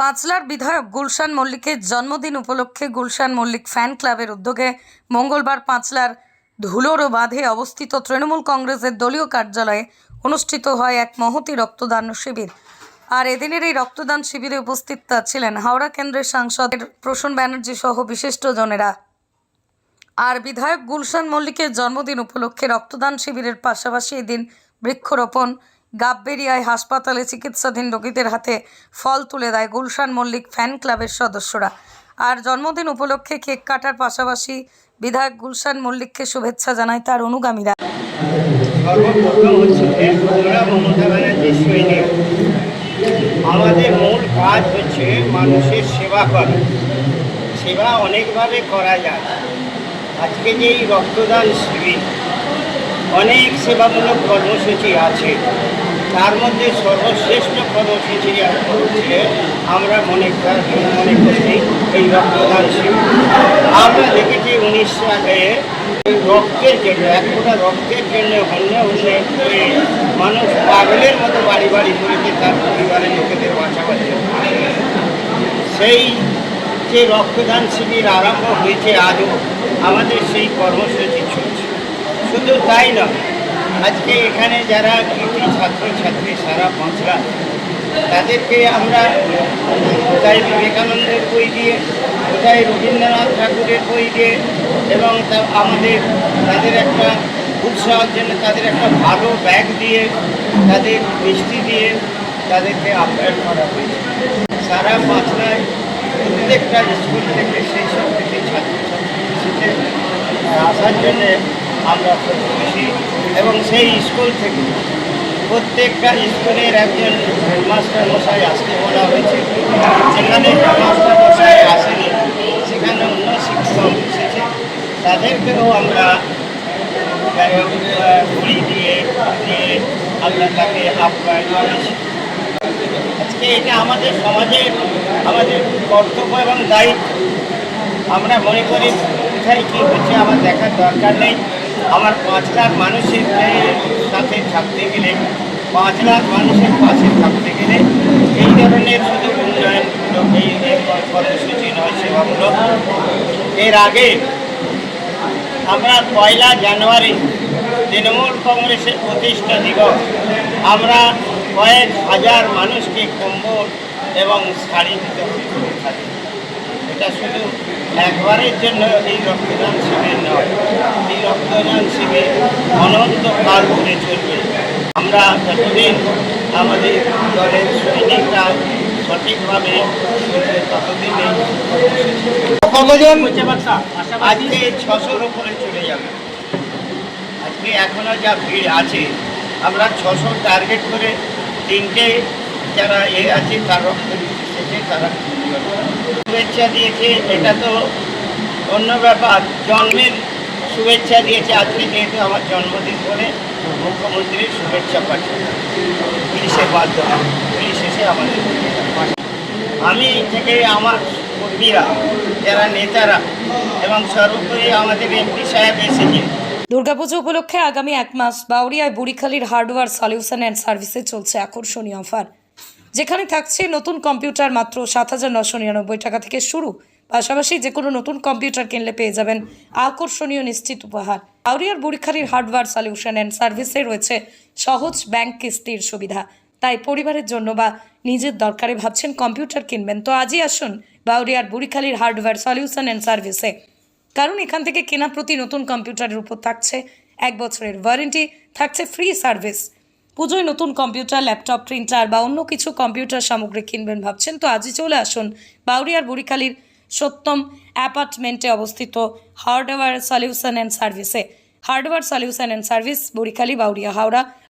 পাঁচলার বিধায়ক গুলশান মল্লিকের জন্মদিন উপলক্ষে গুলশান মল্লিক ফ্যান ক্লাবের উদ্যোগে মঙ্গলবার পাঁচলার ধুলোরো বাঁধে অবস্থিত তৃণমূল কংগ্রেসের দলীয় কার্যালয়ে অনুষ্ঠিত হয় এক মহতি রক্তদান শিবির। আর এদিনের এই রক্তদান শিবিরে উপস্থিত ছিলেন হাওড়া কেন্দ্রের সাংসদের প্রসূন ব্যানার্জি সহ বিশিষ্টজনেরা আর বিধায়ক গুলশান মল্লিকের জন্মদিন উপলক্ষে রক্তদান শিবিরের পাশাপাশি এদিন বৃক্ষরোপণ গাববেরিয়ায় হাসপাতালে চিকিৎসাধীন রোগীদের হাতে ফল তুলে দেয় গুলশান মল্লিক ফ্যান ক্লাবের সদস্যরা। আর জন্মদিন উপলক্ষে কেক কাটার পাশাপাশি বিধায়ক গুলশান মল্লিককে শুভেচ্ছা জানায় তার অনুগামীরা। আমাদের মূল কাজ হচ্ছে মানুষের সেবা করা। সেবা অনেকভাবে করা যায়। আজকে যে এই রক্তদান শিবির অনেক সেবামূলক কর্মসূচি আছে। তার মধ্যে সর্বশ্রেষ্ঠ কর্মসূচি হচ্ছে আমরা মনে মনে করি এই রক্তদান শিবির। আমরা দেখেছি উনিশ সালে রক্তের জন্য, এক ফোঁটা রক্তের জন্য অন্য উন্নয়ন করে মানুষ পাগলের মতো বাড়ি বাড়ি ঘুরেছে, তার পরিবারের লোকেদের জন্য। সেই যে রক্তদান শিবির আরম্ভ হয়েছে আজও, আমাদের সেই কর্মসূচি চলছে শুধু তাই নয়, আজকে এখানে যারা কৃতি ছাত্রছাত্রী সারা পাঁচরা তাদেরকে আমরা কোথায় বিবেকানন্দের বই দিয়ে কোথায় রবীন্দ্রনাথ ঠাকুরের বই দিয়ে এবং তা- আমাদের, তাদের একটা উৎসাহের জন্য, তাদের একটা ভালো ব্যাগ দিয়ে, তাদের মিষ্টি দিয়ে তাদেরকে আপ্যায়ন করা হয়েছে। সারা পাঁচলায় প্রত্যেকটা স্কুল থেকে সেই সব থেকে ছাত্রছাত্রী এসেছে। আসার জন্যে আমরা এবং সেই স্কুল থেকে প্রত্যেকটা স্কুলের একজন হেডমাস্টার মশাই আসতে বলা হয়েছে। যেখানে হেডমাস্টার মশাই আসেনি, সেখানে অন্য শিক্ষক এসেছে। তাদেরকেও আমরা ঘুড়ি দিয়ে দিয়ে আমরা তাকে আপ্যায়ন করেছি আজকে এটা আমাদের সমাজের, আমাদের কর্তব্য এবং দায়িত্ব। আমরা মনে করি কোথায় কী হচ্ছে, আমার দেখার দরকার নেই। আমার পাঁচ লাখ মানুষের সাথে থাকতে গেলে, পাঁচ লাখ মানুষের পাশে থাকতে গেলে এই ধরনের শুধু উন্নয়নমূলক এই কর্মসূচি নয়, সেবামূলক, এর আগে আমরা পয়লা জানুয়ারি তৃণমূল কংগ্রেসের প্রতিষ্ঠা দিবস, আমরা কয়েক হাজার মানুষকে কম্বল এবং শাড়ি বিতরণ করে থাকি। এটা শুধু একবারের জন্য এই রক্তদান শিবির নয় এই রক্তদান শিবির অনন্তকাল ধরে চলবে। আমরা যতদিন আমাদের দলের সৈনিকরা সঠিকভাবে ততদিন এই আজকে ছশোর উপরে চলে যাবে। আজকে এখনও যা ভিড় আছে আমরা ছশো টার্গেট করে তিনটে যারা এ আছে, তার রক্ত তারা শুভেচ্ছা দিয়েছে। এটা তো অন্য ব্যাপার। জন্মের শুভেচ্ছা দিয়েছে। আজকে যেহেতু আমার জন্মদিন বলে মুখ্যমন্ত্রীর শুভেচ্ছা পাঠিয়ে পুলিশের মাধ্যমে পুলিশ এসে আমাদের আমি থেকে আমার কর্মীরা, যারা নেতারা এবং সর্বোপরি আমাদের এমপি সাহেব এসেছেন দুর্গাপুজো উপলক্ষে আগামী এক মাস বাউরিয়ায় বুড়িখালির হার্ডওয়্যার সলিউশন অ্যান্ড সার্ভিসে চলছে আকর্ষণীয় অফার। যেখানে থাকছে নতুন কম্পিউটার মাত্র সাত হাজার নশো নিরানব্বই টাকা থেকে শুরু। পাশাপাশি যে কোনো নতুন কম্পিউটার কিনলে পেয়ে যাবেন আকর্ষণীয় নিশ্চিত উপহার। বাউরিয়ার বুড়িখালির হার্ডওয়্যার সলিউশন অ্যান্ড সার্ভিসে রয়েছে সহজ ব্যাংক কিস্তির সুবিধা। তাই পরিবারের জন্য বা নিজের দরকারে ভাবছেন কম্পিউটার কিনবেন। তো আজই আসুন বাউরিয়ার বুড়িখালির হার্ডওয়্যার সলিউশন অ্যান্ড সার্ভিসে। কারণ এখান থেকে কেনা প্রতি নতুন কম্পিউটারের উপর থাকছে এক বছরের ওয়ারেন্টি, থাকছে ফ্রি সার্ভিস। পুজোয় নতুন কম্পিউটার, ল্যাপটপ, প্রিন্টার বা অন্য কিছু কম্পিউটার সামগ্রী কিনবেন ভাবছেন, তো আজই চলে আসুন বাউরিয়ার বুড়িখালীর সত্যম অ্যাপার্টমেন্টে অবস্থিত হার্ডওয়্যার সলিউশন অ্যান্ড সার্ভিসে। Hardware solution and service, Burikhali, Bauria, Howrah.